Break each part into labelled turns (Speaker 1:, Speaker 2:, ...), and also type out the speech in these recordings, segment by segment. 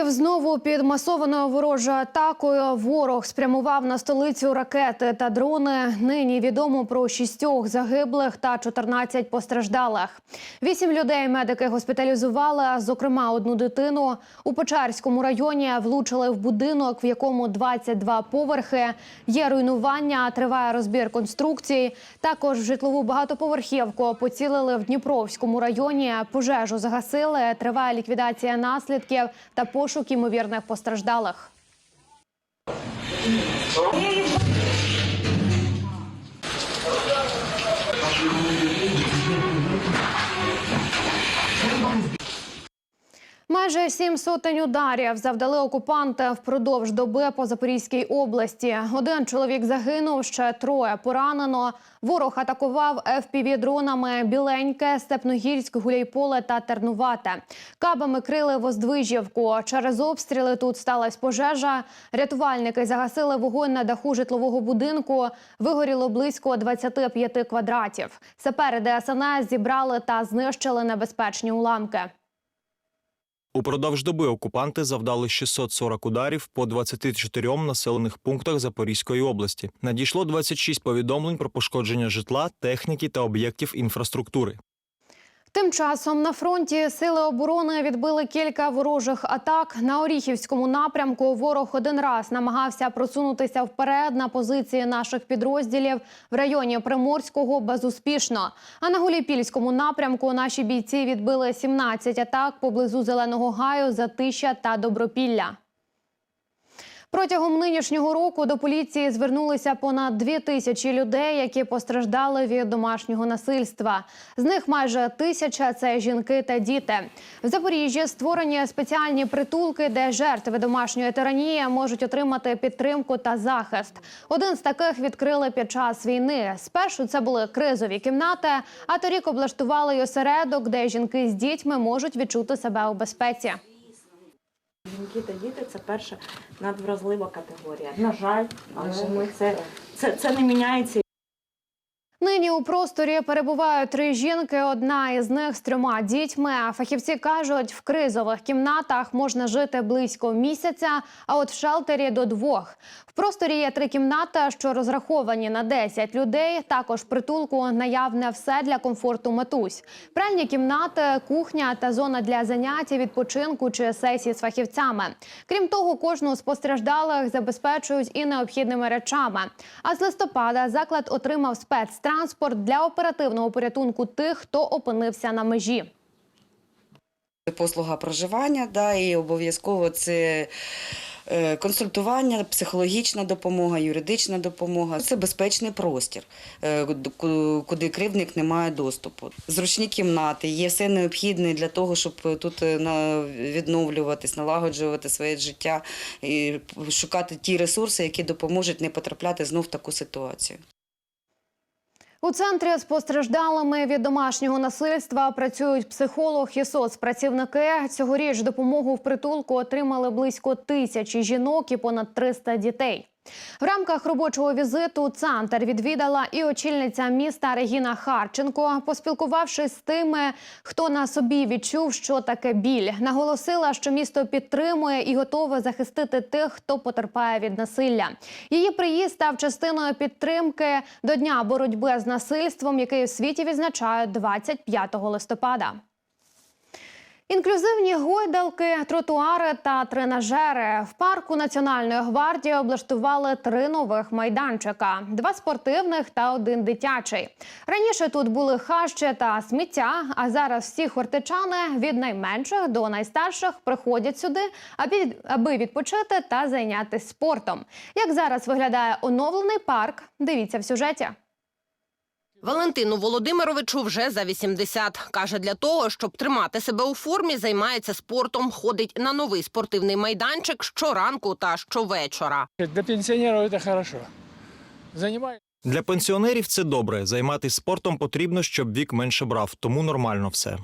Speaker 1: Київ знову під масованою ворожою атакою. Ворог спрямував на столицю ракети та дрони. Нині відомо про шістьох загиблих та 14 постраждалих. Вісім людей медики госпіталізували, зокрема одну дитину. У Печерському районі влучили в будинок, в якому 22 поверхи. Є руйнування, триває розбір конструкцій. Також в житлову багатоповерхівку поцілили в Дніпровському районі. Пожежу загасили. Триває ліквідація наслідків та пошук ймовірних постраждалих. Майже сім сотень ударів завдали окупанти впродовж доби по Запорізькій області. Один чоловік загинув, ще троє поранено. Ворог атакував fpv дронами Біленьке, Степногірськ, Гуляйполе та Тернувате. Кабами крили Воздвижівку. Через обстріли тут сталася пожежа. Рятувальники загасили вогонь на даху житлового будинку. Вигоріло близько 25 квадратів. Сапери ДСНС зібрали та знищили небезпечні уламки.
Speaker 2: Упродовж доби окупанти завдали 640 ударів по 24 населених пунктах Запорізької області. Надійшло 26 повідомлень про пошкодження житла, техніки та об'єктів інфраструктури.
Speaker 1: Тим часом на фронті сили оборони відбили кілька ворожих атак. На Оріхівському напрямку ворог один раз намагався просунутися вперед на позиції наших підрозділів в районі Приморського безуспішно. А на Гуліпільському напрямку наші бійці відбили 17 атак поблизу Зеленого гаю, Затища та Добропілля. Протягом нинішнього року до поліції звернулися понад дві тисячі людей, які постраждали від домашнього насильства. З них майже тисяча це жінки та діти. В Запоріжжі створені спеціальні притулки, де жертви домашньої тиранії можуть отримати підтримку та захист. Один з таких відкрили під час війни. Спершу це були кризові кімнати, а торік облаштували й осередок, де жінки з дітьми можуть відчути себе у безпеці.
Speaker 3: Жінки та діти це перша надвразлива категорія. На жаль, але ми це, це, це не міняється.
Speaker 1: Нині у просторі перебувають три жінки. Одна із них з трьома дітьми. Фахівці кажуть, в кризових кімнатах можна жити близько місяця, а от в шелтері до двох. В просторі є три кімнати, що розраховані на 10 людей. Також притулку наявне все для комфорту матусь. Пральні кімнати, кухня та зона для занять, відпочинку чи сесії з фахівцями. Крім того, кожну з постраждалих забезпечують і необхідними речами. А з листопада заклад отримав спецтранспорт для оперативного порятунку тих, хто опинився на межі.
Speaker 4: Послуга проживання, да, і обов'язково це е, консультування, психологічна допомога, юридична допомога. Це безпечний простір, е, куди кривдник не має доступу. Зручні кімнати, є все необхідне для того, щоб тут е, відновлюватись, налагоджувати своє життя і шукати ті ресурси, які допоможуть не потрапляти знов в таку ситуацію.
Speaker 1: У центрі з постраждалими від домашнього насильства працюють психолог і соцпрацівники. Цьогоріч допомогу в притулку отримали близько тисячі жінок і понад 300 дітей. В рамках робочого візиту центр відвідала і очільниця міста Регіна Харченко. Поспілкувавшись з тими, хто на собі відчув, що таке біль, наголосила, що місто підтримує і готове захистити тих, хто потерпає від насилля. Її приїзд став частиною підтримки до дня боротьби з насильством, який у світі відзначають 25 листопада. Інклюзивні гойдалки, тротуари та тренажери в парку Національної гвардії облаштували три нових майданчика: два спортивних та один дитячий. Раніше тут були хащі та сміття. А зараз всі хортичани від найменших до найстарших приходять сюди, аби відпочити та зайнятися спортом. Як зараз виглядає оновлений парк? Дивіться в сюжеті.
Speaker 5: Валентину Володимировичу вже за 80. Каже, для того, щоб тримати себе у формі, займається спортом, ходить на новий спортивний майданчик щоранку та щовечора.
Speaker 6: Для пенсіонерів це хорошо. Занимай.
Speaker 2: Для пенсіонерів це добре. Займатися спортом потрібно, щоб вік менше брав, тому нормально все.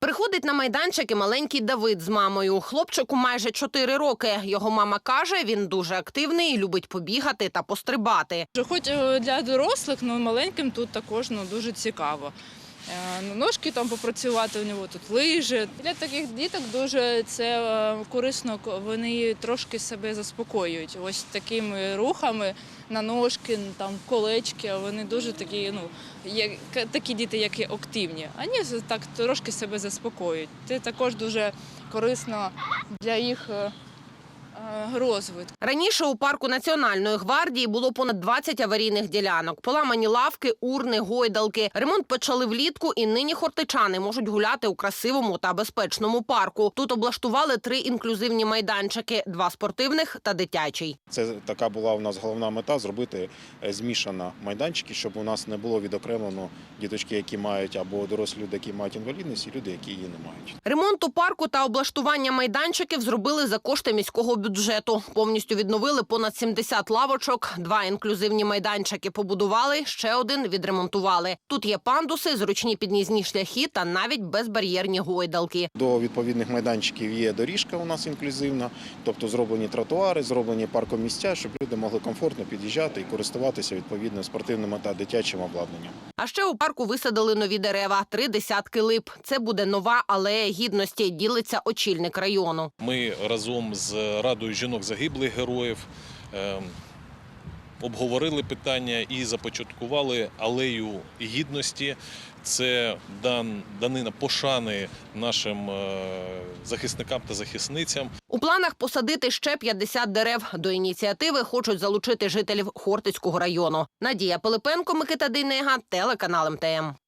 Speaker 5: Приходить на майданчик і маленький Давид з мамою. Хлопчику майже 4 роки. Його мама каже, він дуже активний любить побігати та пострибати.
Speaker 7: Хоч е, для дорослих, але маленьким тут також ну, дуже цікаво. Е, ну, Ножки там попрацювати у нього тут лижі. Для таких діток дуже це е, корисно, вони трошки себе заспокоюють. Ось такими рухами на ножки, там колечки, вони дуже такі, ну, як, такі діти, які активні. Вони з- так трошки себе заспокоюють. Це також дуже корисно для їх е, розвитку.
Speaker 5: Раніше у парку Національної гвардії було понад 20 аварійних ділянок. Поламані лавки, урни, гойдалки. Ремонт почали влітку, і нині хортичани можуть гуляти у красивому та безпечному парку. Тут облаштували три інклюзивні майданчики: два спортивних та дитячий.
Speaker 8: Це така була у нас головна мета зробити е, змішано майданчики, щоб у нас не було відокремлено діточки, які мають або дорослі люди, які мають інвалідність, і люди, які її не мають.
Speaker 5: Ремонт у парку та облаштування майданчиків зробили за кошти міського бюджету. Повністю відновили понад 70 лавочок, два інклюзивні майданчики побудували, ще один відремонтували. Тут є пандуси, зручні під'їзні шляхи та навіть безбар'єрні гойдалки.
Speaker 8: До відповідних майданчиків є доріжка у нас інклюзивна, тобто зроблені тротуари, зроблені паркомісця, щоб люди могли комфортно під'їжджати і користуватися відповідно спортивним та дитячим обладнанням.
Speaker 5: А ще у парку висадили нові дерева, три десятки лип. Це буде нова алея гідності. Ділиться очільник району.
Speaker 9: Ми разом з Радою жінок загиблих героїв е, обговорили питання і започаткували алею гідності. Це дан, данина пошани нашим е, захисникам та захисницям.
Speaker 5: У планах посадити ще 50 дерев. До ініціативи хочуть залучити жителів Хортицького району. Надія Пилипенко, Микита Дейнега, телеканал МТМ.